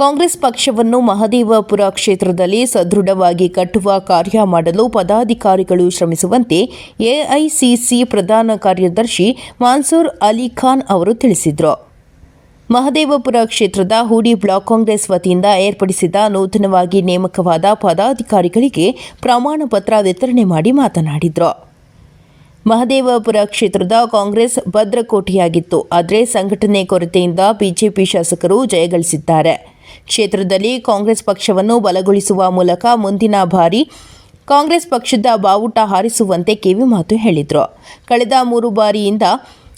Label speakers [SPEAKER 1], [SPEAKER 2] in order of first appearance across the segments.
[SPEAKER 1] ಕಾಂಗ್ರೆಸ್ ಪಕ್ಷವನ್ನು ಮಹದೇವಪುರ ಕ್ಷೇತ್ರದಲ್ಲಿ ಸದೃಢವಾಗಿ ಕಟ್ಟುವ ಕಾರ್ಯ ಮಾಡಲು ಪದಾಧಿಕಾರಿಗಳು ಶ್ರಮಿಸುವಂತೆ ಎಐಸಿಸಿ ಪ್ರಧಾನ ಕಾರ್ಯದರ್ಶಿ ಮಾನ್ಸೂರ್ ಅಲಿ ಖಾನ್ ಅವರು ತಿಳಿಸಿದರು. ಮಹದೇವಪುರ ಕ್ಷೇತ್ರದ ಹೂಡಿ ಬ್ಲಾಕ್ ಕಾಂಗ್ರೆಸ್ ವತಿಯಿಂದ ಏರ್ಪಡಿಸಿದ ನೂತನವಾಗಿ ನೇಮಕವಾದ ಪದಾಧಿಕಾರಿಗಳಿಗೆ ಪ್ರಮಾಣ ಪತ್ರ ವಿತರಣೆ ಮಾಡಿ ಮಾತನಾಡಿದರು. ಮಹದೇವಪುರ ಕ್ಷೇತ್ರದ ಕಾಂಗ್ರೆಸ್ ಭದ್ರಕೋಟೆಯಾಗಿತ್ತು, ಆದರೆ ಸಂಘಟನೆ ಕೊರತೆಯಿಂದ ಬಿಜೆಪಿ ಶಾಸಕರು ಜಯಗಳಿಸಿದ್ದಾರೆ. ಕ್ಷೇತ್ರದಲ್ಲಿ ಕಾಂಗ್ರೆಸ್ ಪಕ್ಷವನ್ನು ಬಲಗೊಳಿಸುವ ಮೂಲಕ ಮುಂದಿನ ಬಾರಿ ಕಾಂಗ್ರೆಸ್ ಪಕ್ಷದ ಬಾವುಟ ಹಾರಿಸುವಂತೆ ಕಿವಿಮಾತು ಹೇಳಿದರು. ಕಳೆದ ಮೂರು ಬಾರಿಯಿಂದ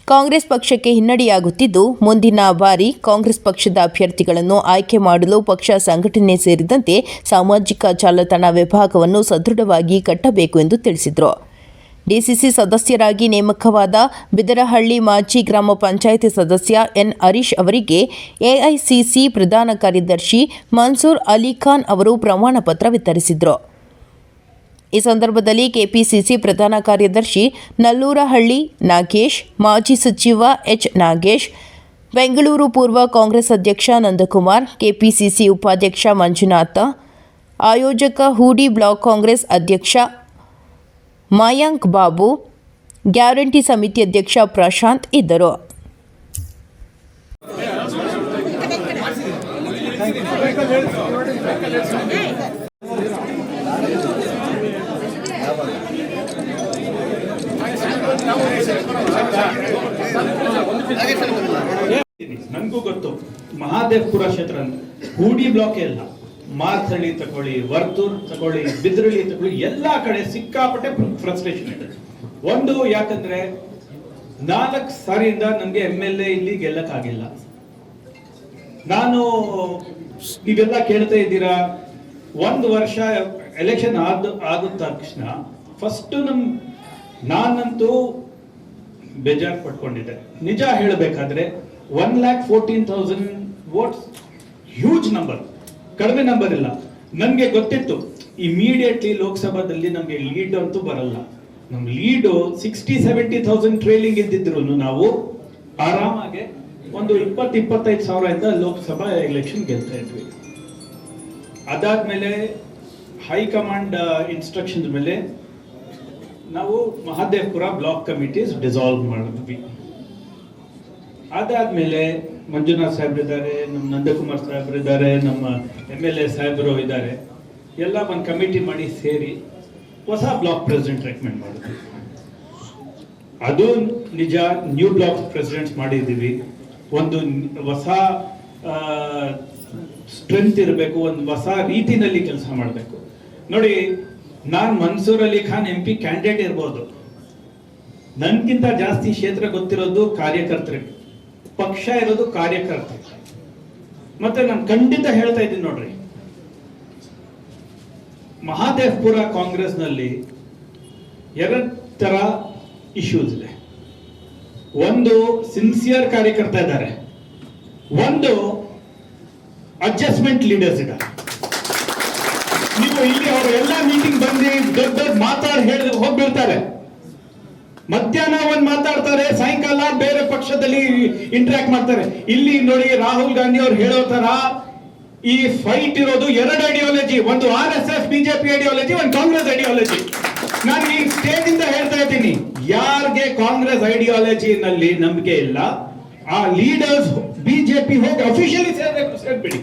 [SPEAKER 1] ಕಾಂಗ್ರೆಸ್ ಪಕ್ಷಕ್ಕೆ ಹಿನ್ನಡೆಯಾಗುತ್ತಿದ್ದು, ಮುಂದಿನ ಬಾರಿ ಕಾಂಗ್ರೆಸ್ ಪಕ್ಷದ ಅಭ್ಯರ್ಥಿಗಳನ್ನು ಆಯ್ಕೆ ಮಾಡಲು ಪಕ್ಷ ಸಂಘಟನೆ ಸೇರಿದಂತೆ ಸಾಮಾಜಿಕ ಜಾಲತಾಣ ವಿಭಾಗವನ್ನು ಸದೃಢವಾಗಿ ಕಟ್ಟಬೇಕು ಎಂದು ತಿಳಿಸಿದರು. ಡಿಸಿಸಿ ಸದಸ್ಯರಾಗಿ ನೇಮಕವಾದ ಬಿದರಹಳ್ಳಿ ಮಾಜಿ ಗ್ರಾಮ ಪಂಚಾಯಿತಿ ಸದಸ್ಯ ಎನ್ ಹರೀಶ್ ಅವರಿಗೆ ಎಐಸಿಸಿ ಪ್ರಧಾನ ಕಾರ್ಯದರ್ಶಿ ಮನ್ಸೂರ್ ಅಲಿ ಖಾನ್ ಅವರು ಪ್ರಮಾಣ ಪತ್ರ ವಿತರಿಸಿದರು. ಈ ಸಂದರ್ಭದಲ್ಲಿ ಕೆಪಿಸಿಸಿ ಪ್ರಧಾನ ಕಾರ್ಯದರ್ಶಿ ನಲ್ಲೂರಹಳ್ಳಿ ನಾಗೇಶ್, ಮಾಜಿ ಸಚಿವ ಎಚ್ ನಾಗೇಶ್, ಬೆಂಗಳೂರು ಪೂರ್ವ ಕಾಂಗ್ರೆಸ್ ಅಧ್ಯಕ್ಷ ನಂದಕುಮಾರ್, ಕೆಪಿಸಿಸಿ ಉಪಾಧ್ಯಕ್ಷ ಮಂಜುನಾಥ, ಆಯೋಜಕ ಹೂಡಿ ಬ್ಲಾಕ್ ಕಾಂಗ್ರೆಸ್ ಅಧ್ಯಕ್ಷ ಮಾಯಾಂಕ್ ಬಾಬು ಗ್ಯಾರಂಟಿ ಸಮಿತಿ ಅಧ್ಯಕ್ಷ ಪ್ರಶಾಂತ್ ಇದ್ದರು.
[SPEAKER 2] ನನಗೂ ಗೊತ್ತು ಮಹಾದೇವ್ಪುರ ಕ್ಷೇತ್ರ ಹೂಡಿ ಬ್ಲಾಕ್ ಎಲ್ಲ ಮಾರ್ಸಳ್ಳಿ ತಗೊಳ್ಳಿ ವರ್ತೂರ್ ತಗೊಳ್ಳಿ ಬಿದ್ರಳ್ಳಿ ತಗೊಳ್ಳಿ ಎಲ್ಲಾ ಕಡೆ ಸಿಕ್ಕಾಪಟ್ಟೆ ಫ್ರಸ್ಟ್ರೇಷನ್ ಇದೆ. ಒಂದು ಯಾಕಂದ್ರೆ ನಾಲ್ಕು ಸಾರಿಯಿಂದ ನಮ್ಗೆ ಎಂ ಎಲ್ ಎ ಇಲ್ಲಿ ಗೆಲ್ಲಕ್ಕಾಗಿಲ್ಲ. ನಾನು ನೀವೆಲ್ಲ ಕೇಳ್ತಾ ಇದ್ದೀರಾ, ಒಂದು ವರ್ಷ ಎಲೆಕ್ಷನ್ ಆದ ಆದ ತಕ್ಷಣ ಫಸ್ಟ್ ನಮ್, ನಾನಂತೂ ಬೇಜಾರು ಪಡ್ಕೊಂಡಿದ್ದೆ ನಿಜ ಹೇಳಬೇಕಾದ್ರೆ one lakh fourteen thousand votes huge number ಕಡಿಮೆ ನಂಬರ್ ಇಲ್ಲ. ಗೊತ್ತಿತ್ತು ಇಮಿಡಿಯೇಟ್ಲಿ ಲೋಕಸಭಾದಲ್ಲಿ ನಮಗೆ ಲೀಡ್ ಅಂತೂ ಬರಲ್ಲ. ನಮ್ lead sixty seventy thousand trailing ಇದ್ದಿದ್ರು ನಾವು ಆರಾಮಾಗೆ ಒಂದು ಇಪ್ಪತ್ತು, ಇಪ್ಪತ್ತೈದು ಸಾವಿರದಿಂದ ಲೋಕಸಭಾ ಎಲೆಕ್ಷನ್ ಗೆಲ್ತಾ ಇದ್ವಿ. ಅದಾದ್ಮೇಲೆ ಹೈಕಮಾಂಡ್ ಇನ್ಸ್ಟ್ರಕ್ಷನ್ಸ್ ಮೇಲೆ ನಾವು ಮಹಾದೇವ್ಪುರ ಬ್ಲಾಕ್ ಕಮಿಟೀಸ್ ಡಿಸಾಲ್ವ್ ಮಾಡಿದ್ವಿ. ಅದಾದ್ಮೇಲೆ ಮಂಜುನಾಥ್ ಸಾಹೇಬ್ರು ಇದ್ದಾರೆ, ನಮ್ಮ ನಂದಕುಮಾರ್ ಸಾಹೇಬ್ರು ಇದ್ದಾರೆ, ನಮ್ಮ ಎಂ ಎಲ್ ಎ ಸಾಹೇಬರು ಇದ್ದಾರೆ. ಎಲ್ಲ ಒಂದು ಕಮಿಟಿ ಮಾಡಿ ಸೇರಿ ಹೊಸ ಬ್ಲಾಕ್ ಪ್ರೆಸಿಡೆಂಟ್ ರೆಕಮೆಂಡ್ ಮಾಡಿದ್ವಿ. ಅದು ನಿಜ, ನ್ಯೂ ಬ್ಲಾಕ್ ಪ್ರೆಸಿಡೆಂಟ್ಸ್ ಮಾಡಿದ್ದೀವಿ. ಒಂದು ಹೊಸ ಸ್ಟ್ರೆಂತ್ ಇರಬೇಕು, ಒಂದು ಹೊಸ ರೀತಿನಲ್ಲಿ ಕೆಲಸ ಮಾಡಬೇಕು. ನೋಡಿ, ನಾನು Mansoor Ali Khan M P candidate ಇರ್ಬೋದು. ನನ್ಗಿಂತ ಜಾಸ್ತಿ ಕ್ಷೇತ್ರ ಗೊತ್ತಿರೋದು ಕಾರ್ಯಕರ್ತರಿಗೆ. ಪಕ್ಷ ಇರೋದು ಕಾರ್ಯಕರ್ತ. ಮತ್ತೆ ನಾನು ಖಂಡಿತ ಹೇಳ್ತಾ ಇದ್ದೀನಿ ನೋಡ್ರಿ. ಮಹಾದೇವ್ಪುರ ಕಾಂಗ್ರೆಸ್ನಲ್ಲಿ ಎರಡು ತರ ಇಶ್ಯೂಸ್ ಇದೆ. ಒಂದು ಸಿನ್ಸಿಯರ್ ಕಾರ್ಯಕರ್ತ ಇದ್ದಾರೆ. ಒಂದು ಅಡ್ಜಸ್ಟ್ಮೆಂಟ್ ಲೀಡರ್ಸ್ ಇದ್ದಾರೆ. ನೀವು ಇಲ್ಲಿ ಅವರು ಎಲ್ಲ ಮೀಟಿಂಗ್ ಬಂದು ದೊಡ್ಡ ದೊಡ್ಡ ಮಾತಾಡಿ ಹೇಳಿ ಹೋಗ್ಬಿಡ್ತಾರೆ. ಮಧ್ಯಾಹ್ನ ಒಂದು ಮಾತಾಡ್ತಾರೆ. ಬೇರೆ ಪಕ್ಷದಲ್ಲಿ ಇಂಟ್ರಾಕ್ಟ್ ಮಾಡ್ತಾರೆ. ಇಲ್ಲಿ ನೋಡಿ ರಾಹುಲ್ ಗಾಂಧಿ ಅವ್ರು ಹೇಳೋ ತರ ಈ ಫೈಟ್ ಇರೋದು ಎರಡು ಐಡಿಯಾಲಜಿ ಒಂದು R S S BJP ideology ಒಂದು ಕಾಂಗ್ರೆಸ್ ಐಡಿಯಾಲಜಿ ನಾನು ಈ ಸ್ಟೇಜ್ ಇಂದ ಹೇಳ್ತಾ ಇದ್ದೀನಿ. ಯಾರಿಗೆ ಕಾಂಗ್ರೆಸ್ ಐಡಿಯಾಲಜಿ ನಲ್ಲಿ ನಂಬಿಕೆ ಇಲ್ಲ, ಆ ಲೀಡರ್ಸ್ ಬಿಜೆಪಿ ಹೋಗಿ ಅಫಿಷಿಯಲಿ ಸೇರ್ಬಿಡಿ.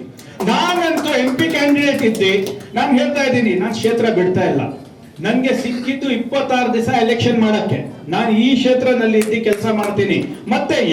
[SPEAKER 2] ನಾನಂತೂ ಎಂ ಪಿ ಕ್ಯಾಂಡಿಡೇಟ್ ಇದ್ದೆ. ನಾನು ಹೇಳ್ತಾ ಇದ್ದೀನಿ, ನಾನು ಕ್ಷೇತ್ರ ಬಿಡ್ತಾ ಇಲ್ಲ. ನನ್ಗೆ ಸಿಕ್ಕಿದ್ದು ಇಪ್ಪತ್ತಾರು ದಿವಸ ಎಲೆಕ್ಷನ್ ಮಾಡಕ್ಕೆ. ನಾನು ಈ ಕ್ಷೇತ್ರದಲ್ಲಿ ಇದ್ದು ಕೆಲಸ ಮಾಡ್ತೀನಿ. ಮತ್ತೆ